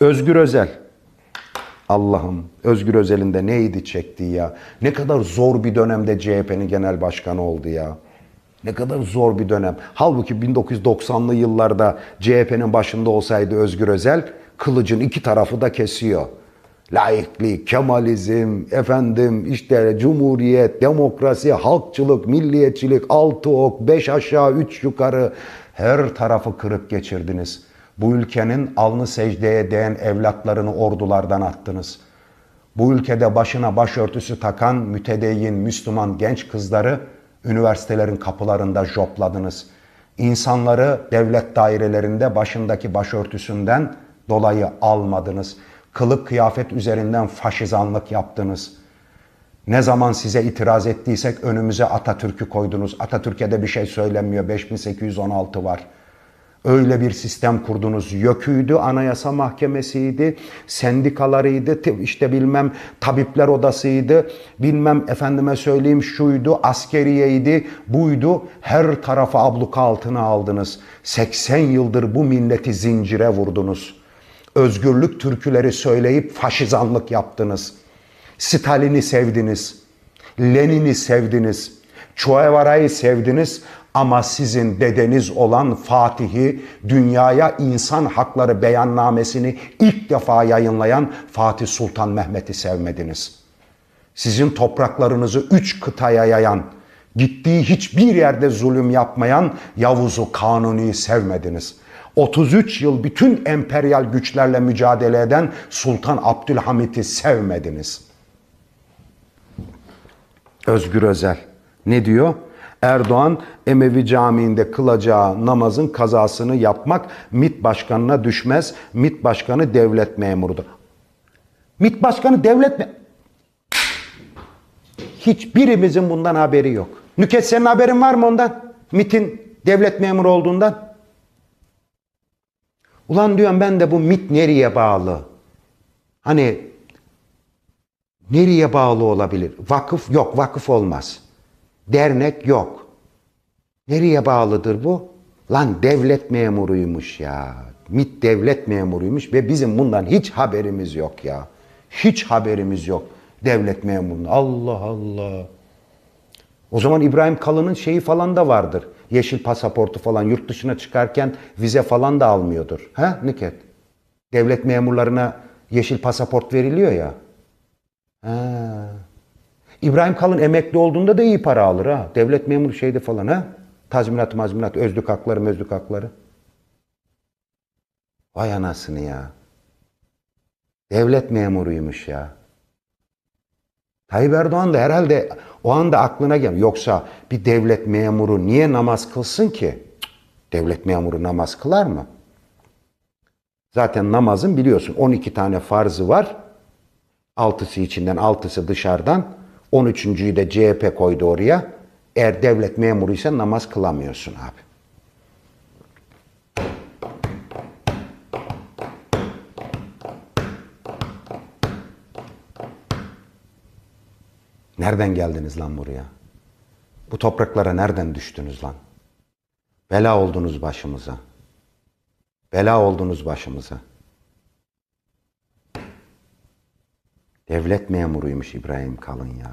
Özgür Özel. Allah'ım Özgür Özel'in de neydi çektiği ya. Ne kadar zor bir dönemde CHP'nin genel başkanı oldu ya. Ne kadar zor bir dönem. Halbuki 1990'lı yıllarda CHP'nin başında olsaydı Özgür Özel kılıcın iki tarafı da kesiyor. Laiklik, Kemalizm, efendim işte cumhuriyet, demokrasi, halkçılık, milliyetçilik, altı ok, beş aşağı, üç yukarı her tarafı kırıp geçirdiniz. Bu ülkenin alnı secdeye değen evlatlarını ordulardan attınız. Bu ülkede başına başörtüsü takan mütedeyyin Müslüman genç kızları üniversitelerin kapılarında jopladınız. İnsanları devlet dairelerinde başındaki başörtüsünden dolayı almadınız. Kılık kıyafet üzerinden faşizanlık yaptınız. Ne zaman size itiraz ettiysek önümüze Atatürk'ü koydunuz. Atatürk'e de bir şey söylenmiyor. 5816 var. Öyle bir sistem kurdunuz. YÖK'üydü, Anayasa Mahkemesi'ydi, sendikalarıydı, işte bilmem tabipler odasıydı, bilmem efendime söyleyeyim şuydu, askeriyeydi, buydu. Her tarafı abluka altına aldınız. 80 yıldır bu milleti zincire vurdunuz. Özgürlük türküleri söyleyip faşizanlık yaptınız. Stalin'i sevdiniz. Lenin'i sevdiniz. Çuevara'yı sevdiniz ama sizin dedeniz olan Fatih'i dünyaya insan hakları beyannamesini ilk defa yayınlayan Fatih Sultan Mehmet'i sevmediniz. Sizin topraklarınızı üç kıtaya yayan, gittiği hiçbir yerde zulüm yapmayan Yavuz'u Kanuni'yi sevmediniz. 33 yıl bütün emperyal güçlerle mücadele eden Sultan Abdülhamit'i sevmediniz. Özgür Özel ne diyor? Erdoğan Emevi Camii'nde kılacağı namazın kazasını yapmak MİT başkanına düşmez. MİT başkanı devlet memurudur. MİT başkanı devlet mi? Hiçbirimizin bundan haberi yok. Nüket senin haberin var mı ondan? MİT'in devlet memuru olduğundan? Ulan diyorum ben de bu MİT nereye bağlı? Hani nereye bağlı olabilir? Vakıf yok, vakıf olmaz. Dernek yok. Nereye bağlıdır bu? Lan devlet memuruymuş ya. MİT devlet memuruymuş ve bizim bundan hiç haberimiz yok ya. Hiç haberimiz yok devlet memurunun. Allah Allah. O zaman İbrahim Kalın'ın şeyi falan da vardır. Yeşil pasaportu falan yurt dışına çıkarken vize falan da almıyordur. Ha Niket? Devlet memurlarına yeşil pasaport veriliyor ya. Ha. İbrahim Kalın emekli olduğunda da iyi para alır ha. Devlet memuru şeyde falan ha. Tazminat mazminat, özlük hakları mözlük hakları. Vay anasını ya. Devlet memuruymuş ya. Tayyip Erdoğan da herhalde o anda aklına gel. Yoksa bir devlet memuru niye namaz kılsın ki? Devlet memuru namaz kılar mı? Zaten namazın biliyorsun 12 tane farzı var. Altısı içinden, altısı dışarıdan. 13.'yü de CHP koydu oraya. Eğer devlet memuruysan namaz kılamıyorsun abi. Nereden geldiniz lan buraya? Bu topraklara nereden düştünüz lan? Bela oldunuz başımıza. Bela oldunuz başımıza. Devlet memuruymuş İbrahim Kalın ya.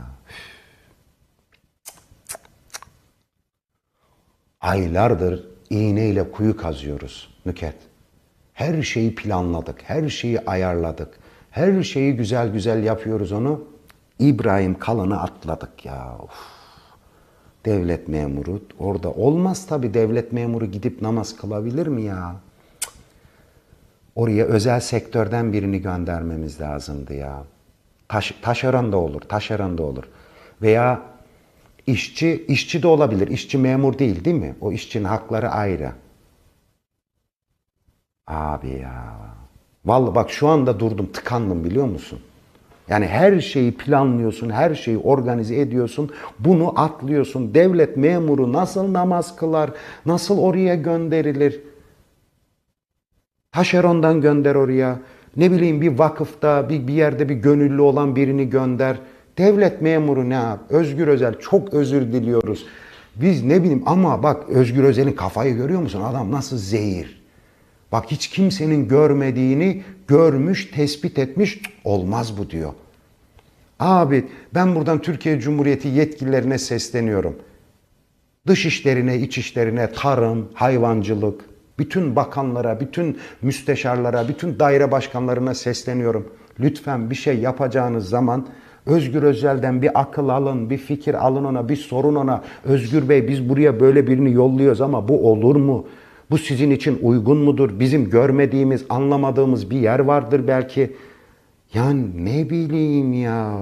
Aylardır iğneyle kuyu kazıyoruz Nüket. Her şeyi planladık, her şeyi ayarladık. Her şeyi güzel güzel yapıyoruz onu. İbrahim Kalın'ı atladık ya. Uf. Devlet memuru orada olmaz tabii devlet memuru gidip namaz kılabilir mi ya? Oraya özel sektörden birini göndermemiz lazımdı ya. Taş, taşeron da olur, taşeron da olur. Veya işçi, işçi de olabilir. İşçi memur değil değil mi? O işçinin hakları ayrı. Abi ya. Vallahi bak şu anda durdum, tıkandım biliyor musun? Yani her şeyi planlıyorsun, her şeyi organize ediyorsun. Bunu atlıyorsun. Devlet memuru nasıl namaz kılar? Nasıl oraya gönderilir? Taşerondan gönder oraya. Ne bileyim bir vakıfta, bir, bir yerde bir gönüllü olan birini gönder. Devlet memuru ne yap? Özgür Özel çok özür diliyoruz. Biz ne bileyim ama bak Özgür Özel'in kafayı görüyor musun? Adam nasıl zehir. Bak hiç kimsenin görmediğini görmüş, tespit etmiş. "Cık, Olmaz bu diyor. Abi ben buradan Türkiye Cumhuriyeti yetkililerine sesleniyorum. Dış işlerine, iç işlerine, tarım, hayvancılık, bütün bakanlara, bütün müsteşarlara, bütün daire başkanlarına sesleniyorum. Lütfen bir şey yapacağınız zaman Özgür Özel'den bir akıl alın, bir fikir alın ona, bir sorun ona. Özgür Bey biz buraya böyle birini yolluyoruz ama bu olur mu? Bu sizin için uygun mudur? Bizim görmediğimiz, anlamadığımız bir yer vardır belki. Yani ne bileyim ya.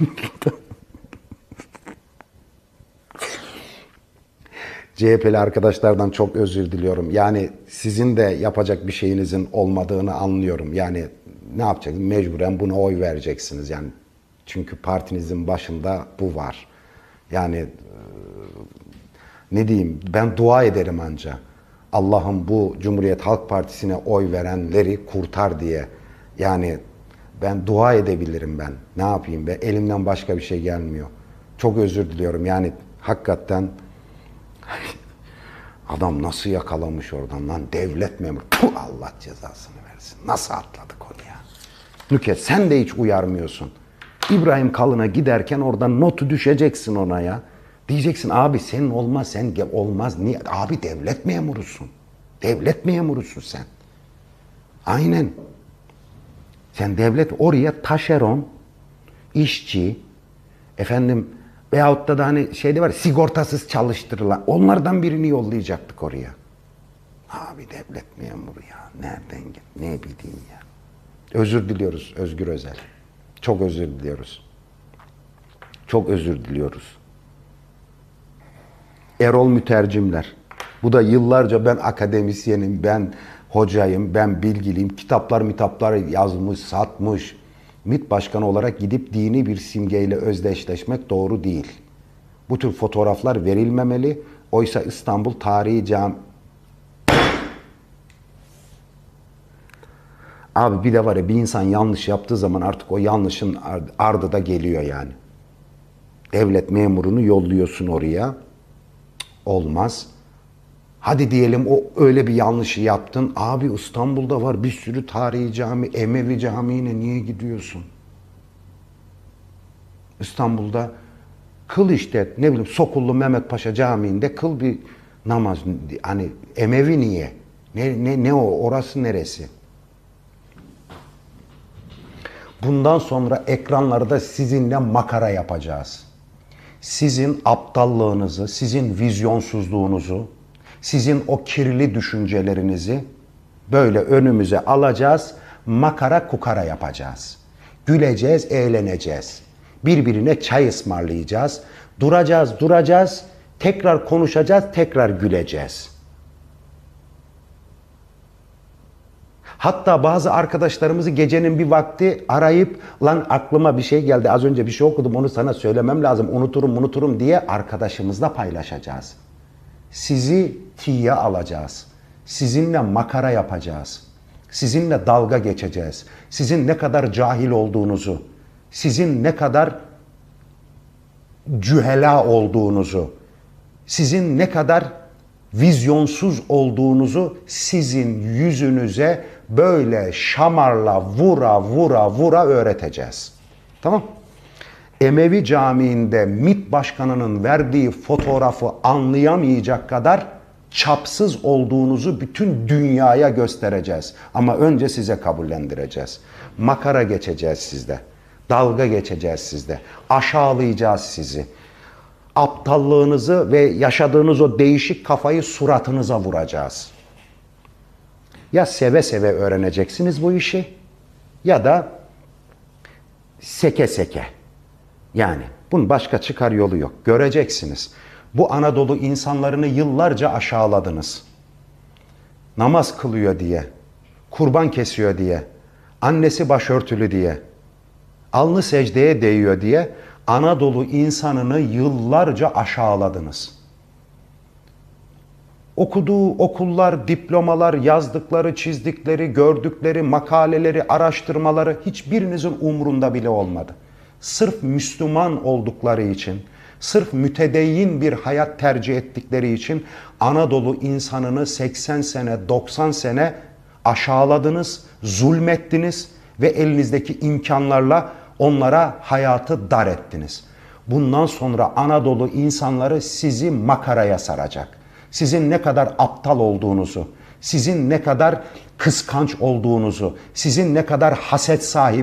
CHP'li arkadaşlardan çok özür diliyorum. Yani sizin de yapacak bir şeyinizin olmadığını anlıyorum. Yani ne yapacaksınız? Mecburen buna oy vereceksiniz. Yani çünkü partinizin başında bu var. Yani e, ne diyeyim ben dua ederim anca. Allah'ım bu Cumhuriyet Halk Partisi'ne oy verenleri kurtar diye. Yani ben dua edebilirim ben. Ne yapayım be? Elimden başka bir şey gelmiyor. Çok özür diliyorum. Yani hakikaten adam nasıl yakalamış oradan lan devlet memuru. Puh, Allah cezasını versin. Nasıl atladık onu ya? Nüket sen de hiç uyarmıyorsun. İbrahim Kalın'a giderken oradan notu düşeceksin ona ya. Diyeceksin abi senin olmaz sen olmaz. Niye? Abi devlet memurusun. Devlet memurusun sen. Aynen. Sen devlet oraya taşeron, işçi, efendim veyahut da, da hani şeyde var sigortasız çalıştırılan onlardan birini yollayacaktık oraya. Abi devlet memuru ya. Nereden gel? Ne bileyim ya. Özür diliyoruz Özgür Özel. Çok özür diliyoruz. Çok özür diliyoruz. Erol Mütercimler. Bu da yıllarca ben akademisyenim, ben hocayım, ben bilgiliyim. Kitaplar mitaplar yazmış, satmış. MİT başkanı olarak gidip dini bir simgeyle özdeşleşmek doğru değil. Bu tür fotoğraflar verilmemeli. Oysa İstanbul Tarihi Cam Abi bir de var ya bir insan yanlış yaptığı zaman artık o yanlışın ar- ardı da geliyor yani. Devlet memurunu yolluyorsun oraya. Olmaz. Hadi diyelim o öyle bir yanlışı yaptın. Abi İstanbul'da var bir sürü tarihi cami, Emevi Camii'ne niye gidiyorsun? İstanbul'da kıl işte ne bileyim Sokullu Mehmet Paşa Camii'nde kıl bir namaz. Hani Emevi niye? Ne, ne, ne o? Orası neresi? Bundan sonra ekranlarda sizinle makara yapacağız. Sizin aptallığınızı, sizin vizyonsuzluğunuzu, sizin o kirli düşüncelerinizi böyle önümüze alacağız, makara kukara yapacağız. Güleceğiz, eğleneceğiz. Birbirine çay ısmarlayacağız. Duracağız, duracağız, tekrar konuşacağız, tekrar güleceğiz. Hatta bazı arkadaşlarımızı gecenin bir vakti arayıp lan aklıma bir şey geldi az önce bir şey okudum onu sana söylemem lazım unuturum unuturum diye arkadaşımızla paylaşacağız. Sizi tiye alacağız. Sizinle makara yapacağız. Sizinle dalga geçeceğiz. Sizin ne kadar cahil olduğunuzu, sizin ne kadar cühela olduğunuzu, sizin ne kadar vizyonsuz olduğunuzu sizin yüzünüze böyle şamarla vura vura vura öğreteceğiz. Tamam? Emevi Camii'nde MİT Başkanı'nın verdiği fotoğrafı anlayamayacak kadar çapsız olduğunuzu bütün dünyaya göstereceğiz. Ama önce size kabullendireceğiz. Makara geçeceğiz sizde. Dalga geçeceğiz sizde. Aşağılayacağız sizi aptallığınızı ve yaşadığınız o değişik kafayı suratınıza vuracağız. Ya seve seve öğreneceksiniz bu işi ya da seke seke. Yani bunun başka çıkar yolu yok. Göreceksiniz. Bu Anadolu insanlarını yıllarca aşağıladınız. Namaz kılıyor diye, kurban kesiyor diye, annesi başörtülü diye, alnı secdeye değiyor diye Anadolu insanını yıllarca aşağıladınız. Okuduğu okullar, diplomalar, yazdıkları, çizdikleri, gördükleri, makaleleri, araştırmaları hiçbirinizin umrunda bile olmadı. Sırf Müslüman oldukları için, Sırf mütedeyyin bir hayat tercih ettikleri için Anadolu insanını 80 sene, 90 sene aşağıladınız, zulmettiniz ve elinizdeki imkanlarla onlara hayatı dar ettiniz. Bundan sonra Anadolu insanları sizi makaraya saracak. Sizin ne kadar aptal olduğunuzu, sizin ne kadar kıskanç olduğunuzu, sizin ne kadar haset sahibi